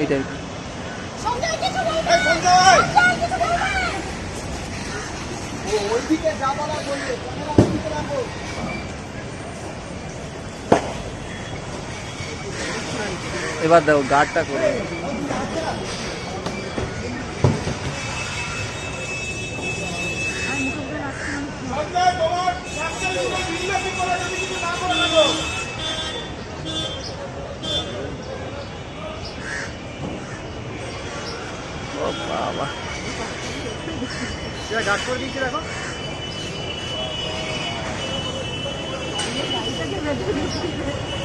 এটাই। এবার দেখো গার্ডটা করে সঞ্জয় তোমার বাচ্চাগুলো বিজনেসই করে যদি কিছু না করে রাখো ও বাবা গাছ করে দিয়েছি দেখো। তোমার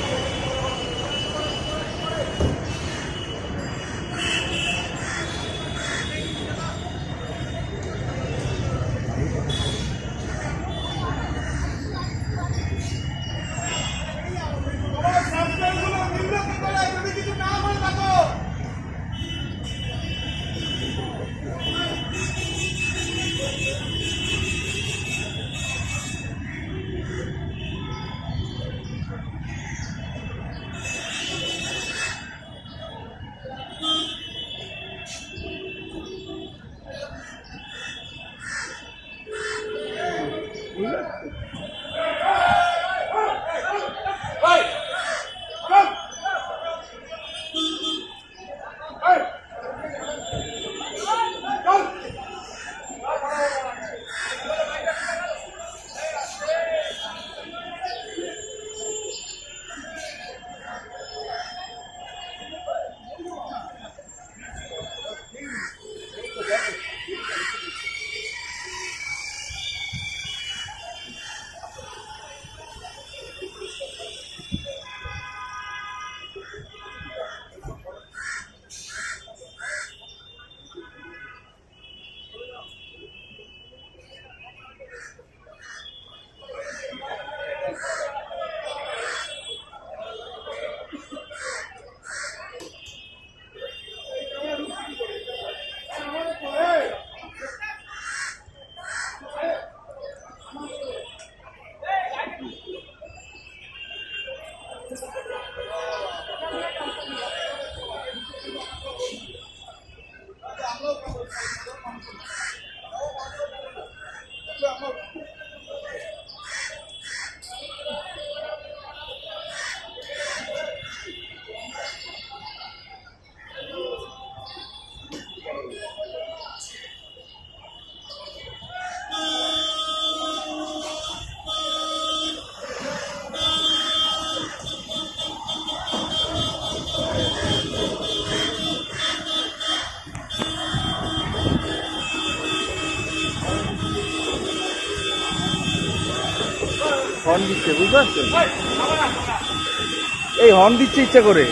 বুঝতে এই হর্ন দিচ্ছে ইচ্ছা করে।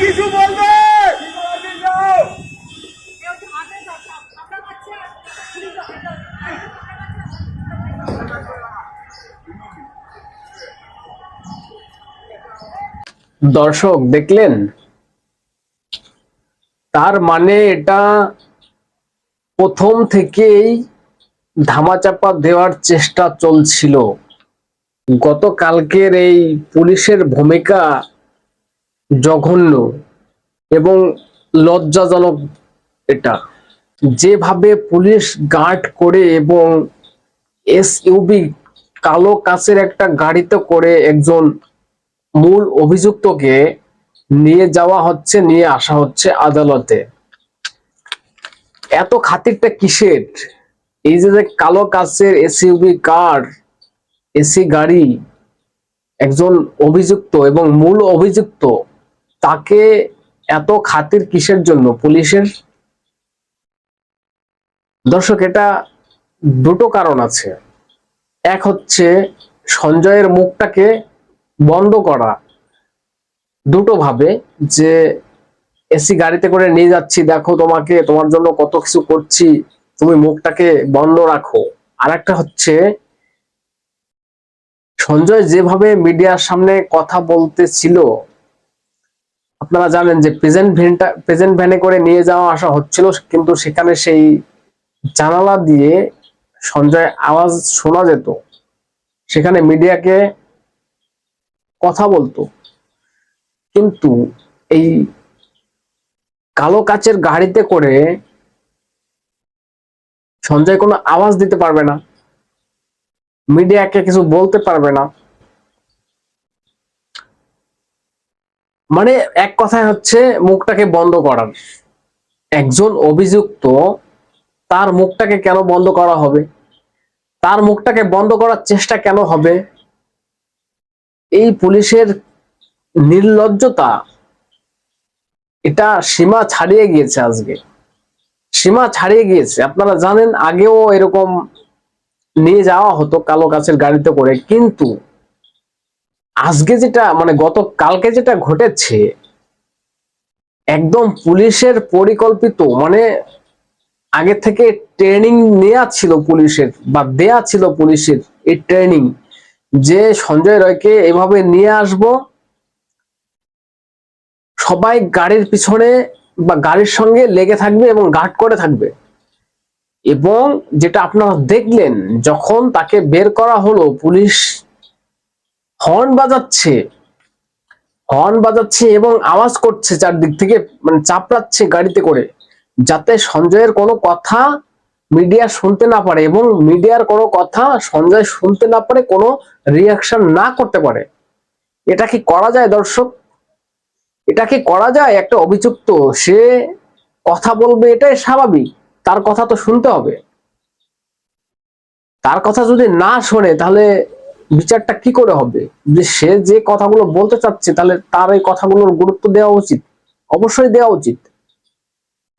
কিছু বলবে? দর্শক দেখলেন? তার মানে এটা প্রথম থেকেই ধামাচাপা দেওয়ার চেষ্টা চলছিল। গতকালকের এই পুলিশের ভূমিকা জঘন্য এবং লজ্জাজনক এটা। যেভাবে পুলিশ গার্ড করে এবং এসইউবি কালো কাচের একটা গাড়িতে করে একজন মূল অভিযুক্তকে নিয়ে যাওয়া হচ্ছে, নিয়ে আসা হচ্ছে আদালতে। এত খাতিরটা কিসের? এই যে যে কালো কাচের এসইউবি কার এসি গাড়ি, একজন অভিযুক্ত এবং মূল অভিযুক্ত, তাকে এত খাতির কিসের জন্য? পুলিশের? দর্শক, এটা দুটো কারণ আছে। এক হচ্ছে সঞ্জয়ের মুখটাকে বন্ধ করা। দুটো ভাবে, যে এসি গাড়িতে করে নিয়ে যাচ্ছি, দেখো তোমাকে, তোমার জন্য কত কিছু করছি। তুমি মুখটাকে বন্ধ রাখো। আর একটা হচ্ছে, সঞ্জয় যেভাবে মিডিয়ার সামনে কথা বলতেছিল, আপনারা জানেন যে প্রেজেন্ট ভ্যানটা প্রেজেন্ট ভ্যানে করে নিয়ে যাওয়া আসা হচ্ছিল, কিন্তু সেখানে সেই জানালা দিয়ে সঞ্জয় আওয়াজ শোনা যেত। সেখানে মিডিয়াকে কথা বলতো। কিন্তু এই কালো কাচের গাড়িতে করে সঞ্জয় কোনো আওয়াজ দিতে পারবে না। মিডিয়াকে কিছু বলতে পারবে না। মানে এক কথায় হচ্ছে মুখটাকে বন্ধ করার। একজন অভিযুক্ত, তার মুখটাকে কেন বন্ধ করা হবে? তার মুখটাকে বন্ধ করার চেষ্টা কেন হবে? এই পুলিশের নির্লজ্জতা, এটা সীমা ছাড়িয়ে গিয়েছে আজকে। সীমা ছাড়িয়ে গিয়েছে। আপনারা জানেন, আগেও এরকম নিয়ে যাওয়া হতো কালো কাছের গাড়িতে করে, কিন্তু আজকে যেটা মানে গত, কালকে যেটা ঘটেছে, একদম পুলিশের পরিকল্পিত মানে আগে থেকে ট্রেনিং নেওয়া ছিল পুলিশের, বা দেয়া ছিল পুলিশের এই ট্রেনিং, যে সঞ্জয় রয়কে এভাবে নিয়ে আসব, সবাই গাড়ির পিছনে বা গাড়ির সঙ্গে লেগে থাকবে এবং গার্ড করে থাকবে। এবং যেটা আপনারা দেখলেন, যখন তাকে বের করা হলো, পুলিশ হর্ন বাজাচ্ছে। হর্ন বাজাচ্ছে এবং আওয়াজ করছে চারদিক থেকে মানে চাপড়াচ্ছে গাড়িতে করে, যাতে সঞ্জয়ের কোনো কথা মিডিয়া শুনতে না পারে এবং মিডিয়ার কোনো কথা সঞ্জয় শুনতে না পারে, কোনো রিয়াকশন না করতে পারে। এটা কি করা যায় দর্শক? এটা কি করা যায়? একটা অভিযুক্ত, সে কথা বলবে এটাই স্বাভাবিক। তার কথা তো শুনতে হবে। তার কথা যদি না শোনে, তাহলে বিচারটা কি করে হবে? যে সে যে কথাগুলো বলতে চাচ্ছে, তাহলে তার এই কথাগুলোর গুরুত্ব দেওয়া উচিত। অবশ্যই দেওয়া উচিত।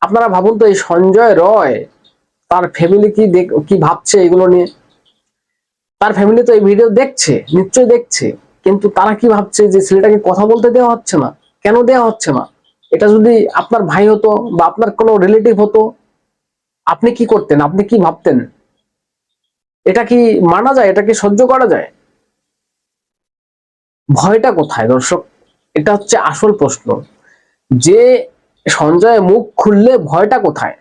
আপনারা ভাবুন তো, এই সঞ্জয় রয়, তার ফ্যামিলি কি কি ভাবছে এগুলো নিয়ে? তার ফ্যামিলি তো এই ভিডিও দেখছে, নিশ্চয়ই দেখছে। কিন্তু তারা কি ভাবছে যে ছেলেটাকে কথা বলতে দেওয়া হচ্ছে না? কেন দেওয়া হচ্ছে না? এটা যদি আপনার ভাই হতো বা আপনার কোনো রিলেটিভ হতো, আপনি কি করতেন? আপনি কি ভাবতেন? এটা কি মানা যায়? এটা কি সহ্য করা যায়? ভয়টা কোথায় দর্শক? এটা হচ্ছে আসল প্রশ্ন। যে সঞ্জয় মুখ খুললে ভয়টা কোথায়?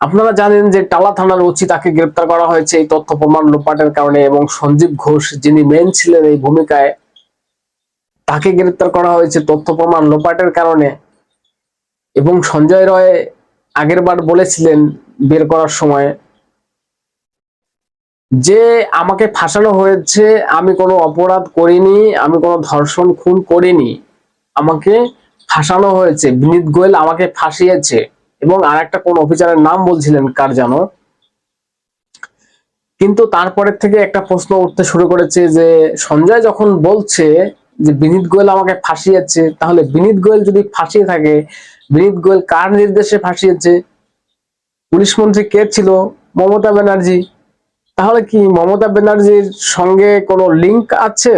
আপনারা জানেন যে টালা থানার ওসি তাকে গ্রেপ্তার করা হয়েছে। এই তথ্য প্রমাণ লোপাটের কারণে এবং সঞ্জীব ঘোষ যিনি মেন ছিলেন এই ভূমিকায় তাকে গ্রেপ্তার করা হয়েছে তথ্য প্রমাণ লোপাটের কারণে। এবং সঞ্জয় রয় আগের বার বলেছিলেন বের করার সময় যে আমাকে ফাঁসানো হয়েছে, আমি কোনো অপরাধ করিনি, আমি কোনো ধর্ষণ, খুন করিনি। আমাকে ফাঁসানো হয়েছে, বিনীত গোয়েল আমাকে ফাঁসিয়েছে। এবং আর একটা কোন অফিসারের নাম বলছিলেন, কার যেন? কিন্তু তারপরের থেকে একটা প্রশ্ন উঠতে শুরু করেছে যে, সঞ্জয় যখন বলছে যে বিনীত গোয়েল আমাকে ফাঁসিয়েছে, তাহলে বিনীত গোয়েল যদি ফাঁসিয়ে থাকে, বিনীত গোয়েল কার নির্দেশে ফাঁসিয়েছে? পুলিশ মন্ত্রী কে ছিল? মমতা ব্যানার্জি। তাহলে কি মমতা ব্যানার্জির সঙ্গে কোনো লিংক আছে?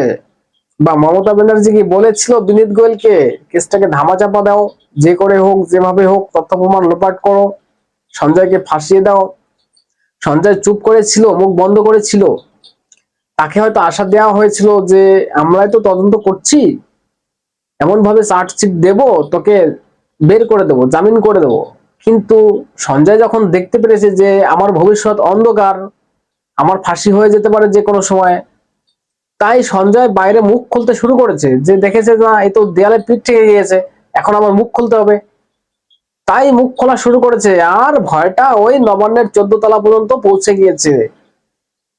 বা মমতা ব্যানার্জি কি বলেছিল বিনীত গোয়েলকে, কেসটাকে ধামাচাপা দাও, যে করে হোক, যেভাবে হোক, তথ্য প্রমাণ লোপাট করো, সঞ্জয়কে ফাঁসিয়ে দাও? সঞ্জয় চুপ করেছিল, মুখ বন্ধ করেছিল। তাকে হয়তো আশা দেওয়া হয়েছিল যে আমরাই তো তদন্ত করছি এমন ভাবে চার্জশিট দেব, তোকে বের করে দেব, জামিন করে দেব। কিন্তু সঞ্জয় যখন দেখতে পেরেছে যে আমার ভবিষ্যৎ অন্ধকার, আমার ফাঁসি হয়ে যেতে পারে যে কোনো সময়, তাই সঞ্জয় বাইরে মুখ খুলতে শুরু করেছে, যে দেখেছে না, এ তো দেয়ালে পিঠ থেকে গিয়েছে, এখন আমার মুখ খুলতে হবে। তাই মুখ খোলা শুরু করেছে, আর ভয়টা ওই নবান্নের চোদ্দ তলা পর্যন্ত পৌঁছে গিয়েছে।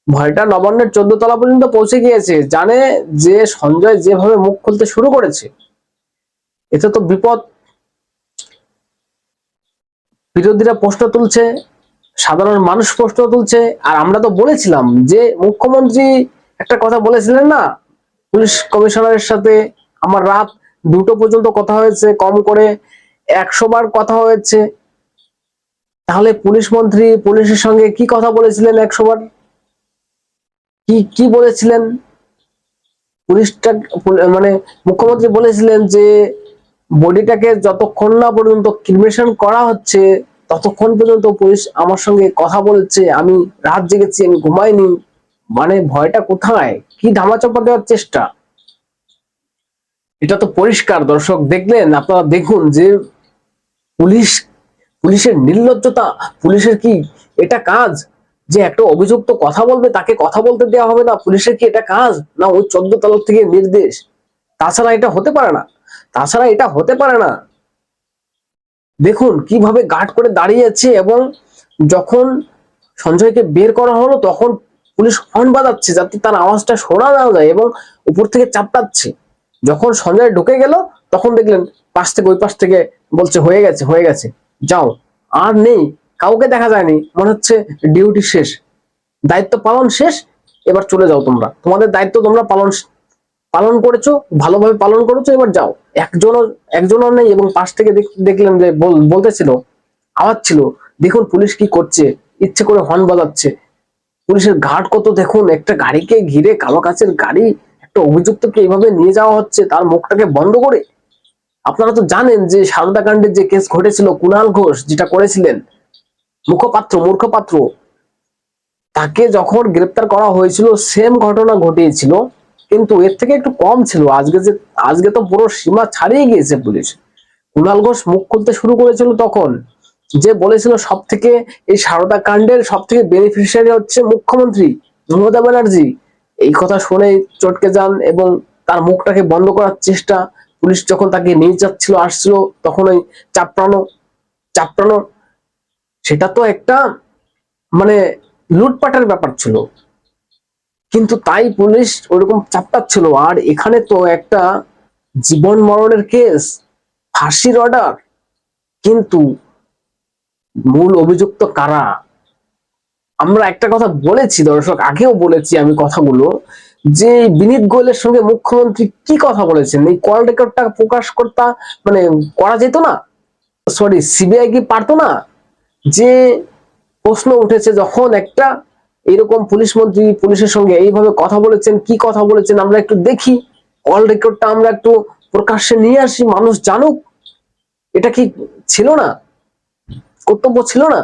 ভয়টা নবান্নের চোদ্দ তলা পর্যন্ত পৌঁছে গিয়েছে, জানে যে সঞ্জয় যেভাবে মুখ খুলতে শুরু করেছে, এতে তো বিপদ। বিরোধীরা প্রশ্ন তুলছে, সাধারণ মানুষ প্রশ্ন তুলছে, আর আমরা তো বলেছিলাম যে মুখ্যমন্ত্রী একটা কথা বলেছিলেন না, পুলিশ কমিশনারের সাথে আমার রাত দুটো পর্যন্ত কথা হয়েছে, কম করে একশো বার কথা হয়েছে। তাহলে পুলিশ মন্ত্রী পুলিশের সঙ্গে কি কথা বলেছিলেন একশো বার? কি কি বলেছিলেন? পুলিশটা মানে মুখ্যমন্ত্রী বলেছিলেন যে, বডিটাকে যতক্ষণ না পর্যন্ত ক্রিমেশন করা হচ্ছে, ততক্ষণ পর্যন্ত পুলিশ আমার সঙ্গে কথা বলছে, আমি রাত জেগেছি, আমি ঘুমাইনি। মানে ভয়টা কোথায়? কি ধামাচাপা দেওয়ার চেষ্টা? এটা তো পরিষ্কার, দর্শক দেখলেন, আপনারা দেখুন যে পুলিশ, পুলিশের নির্লজ্জতা, পুলিশের কি এটা কাজ? যে একটা অভিযুক্ত কথা বলবে, তাকে কথা বলতে দেওয়া হবে না। পুলিশের কি এটা কাজ? না ওই চোদ্দ তলার থেকে নির্দেশ। তাছাড়া এটা হতে পারে না। তাছাড়া এটা হতে পারে না। দেখুন, কীভাবে গার্ড করে দাঁড়িয়ে আছে এবং যখন সঞ্জয়কে বের করা হলো, তখন পুলিশ হর্ন বাজাচ্ছে যাতে তার আওয়াজটা শোনা না যায় এবং উপর থেকে চাপটাচ্ছে যখন সঞ্জয় ঢুকে গেল, তখন দেখলেন পাশ থেকে ওই পাশ থেকে বলছে, হয়ে গেছে হয়ে গেছে। যাও। আর নেই। কাউকে দেখা যায়নি, মনে হচ্ছে ডিউটি শেষ। দায়িত্ব পালন শেষ, এবার চলে যাও তোমরা। তোমাদের দায়িত্ব তোমরা পালন পালন করেছ, ভালোভাবে পালন করেছ, এবার যাও। একজনও একজনও নেই এবং পাশ থেকে দেখলেন যে বলতেছিল, আওয়াজ ছিল, দেখুন পুলিশ কি করছে, ইচ্ছে করে হর্ন বাজাচ্ছে। পুলিশের ঘাট কত দেখুন, একটা গাড়িকে ঘিরে কালো কাছের গাড়ি, একটা অভিযুক্তকে এইভাবে নিয়ে যাওয়া হচ্ছে, তার মুখটাকে বন্ধ করে? আপনারা তো জানেন যে সারদা কাণ্ডের যে কেস ঘটেছিল কুণাল ঘোষ, যেটা করেছিলেন মুখপাত্র, মূর্খপাত্র। তাকে যখন গ্রেপ্তার করা হয়েছিল সেম ঘটনা ঘটিয়েছিল, কিন্তু এর থেকে একটু কম ছিল। আজকে যে, আজকে তো পুরো সীমা ছাড়িয়ে গিয়েছে পুলিশ। কুণাল ঘোষ মুখ খুলতে শুরু করেছিল তখন, যে বলেছিল সব থেকে এই সারদা কাণ্ডের সব থেকে বেনিফিশিয়ারি হচ্ছে মুখ্যমন্ত্রী মমতা ব্যানার্জি। এই কথা শুনে চটকে যান এবং তার মুখটাকে বন্ধ করার চেষ্টা পুলিশ যখন তাকে নিয়ে যাচ্ছিল আসছিল, তখন ওই চাপড়ানো চাপড়ানো সেটা তো একটা মানে লুটপাটের ব্যাপার ছিল। কিন্তু তাই পুলিশ ওরকম চাপটাচ্ছিল। আর এখানে তো একটা জীবন মরণের কেস, ফাঁসির অর্ডার কিন্তু মূল অভিযুক্ত কারা? আমরা একটা কথা বলেছি, দর্শক, আগেও বলেছি আমি কথাগুলো, যে বিনীত গোয়েলের সঙ্গে মুখ্যমন্ত্রী কি কথা বলেছেন? এই কল রেকর্ডটা প্রকাশ করতা মানে করা যেত না? সরি সিবিআই কি পারতো না? যে প্রশ্ন উঠেছে যখন একটা এরকম পুলিশ মন্ত্রী পুলিশের সঙ্গে এইভাবে কথা বলেছেন, কি কথা বলেছেন, আমরা একটু দেখি কল রেকর্ডটা আমরা একটু প্রকাশ্যে নিয়ে আসি, মানুষ জানুক, এটা কি ছিল না? কর্তব্য ছিল না?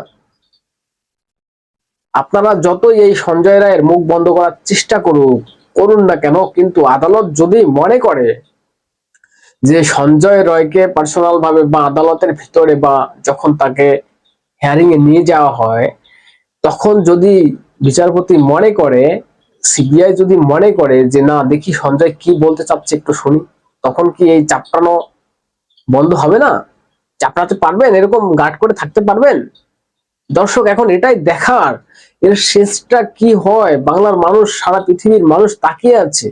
আপনারা যতই এই সঞ্জয় রায়ের মুখ বন্ধ করার চেষ্টা করুক করুন না কেন, কিন্তু আদালত যদি মনে করে যে সঞ্জয় রয়কে পার্সোনাল ভাবে বা আদালতের ভিতরে বা যখন তাকে হেয়ারিং এ নিয়ে যাওয়া হয়, তখন যদি বিচারপতি মনে করে সিবিআই যদি মনে করে যে না, দেখি সঞ্জয় কি বলতে চাচ্ছে একটু শুনি, তখন কি এই চাপটানো বন্ধ হবে না? চাপড়াতে পারবেন? এরকম গার্ড করে থাকতে পারবেন? দর্শক, এখন এটাই দেখার, এর শেষটা কি হয়? বাংলার মানুষ, সারা পৃথিবীর মানুষ তাকিয়ে আছে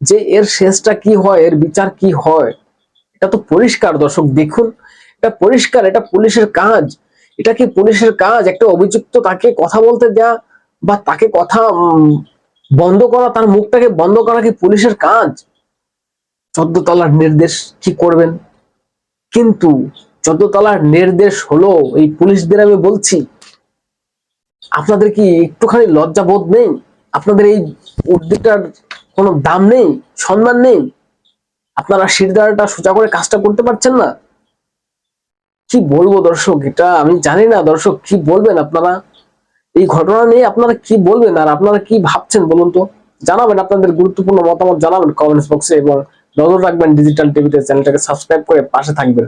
যে এর শেষটা কি হয়? এর বিচার কি হয়? এটা তো পরিষ্কার দর্শক, দেখুন। এটা পরিষ্কার, এটা পুলিশের কাজ। এটা কি পুলিশের কাজ? একটা অভিযুক্ত তাকে কথা বলতে দেয়া বা তাকে কথা বন্ধ করা, তার মুখটাকে বন্ধ করা কি পুলিশের কাজ? চোদ্দ তলার নির্দেশ কি করবেন? কিন্তু চোদ্দ তলার নির্দেশ হলো, এই পুলিশদের আমি বলছি, আপনাদের কি একটুখানি লজ্জা বোধ নেই? আপনাদের এই উদ্যোগটার কোনো দাম নেই? সম্মান নেই? আপনারা শিরদাঁড়াটা সোজা করে কাজটা করতে পারছেন না? কি বলব দর্শক? এটা আমি জানি না দর্শক, কি বলবেন আপনারা? এই ঘটনা নিয়ে আপনারা কি বলবেন আর আপনারা কি ভাবছেন বলুন তো? জানাবেন, আপনাদের গুরুত্বপূর্ণ মতামত জানাবেন কমেন্টস বক্সে এবং নজর রাখবেন ডিজিটাল টিভিতে চ্যানেলটাকে সাবস্ক্রাইব করে পাশে থাকবেন।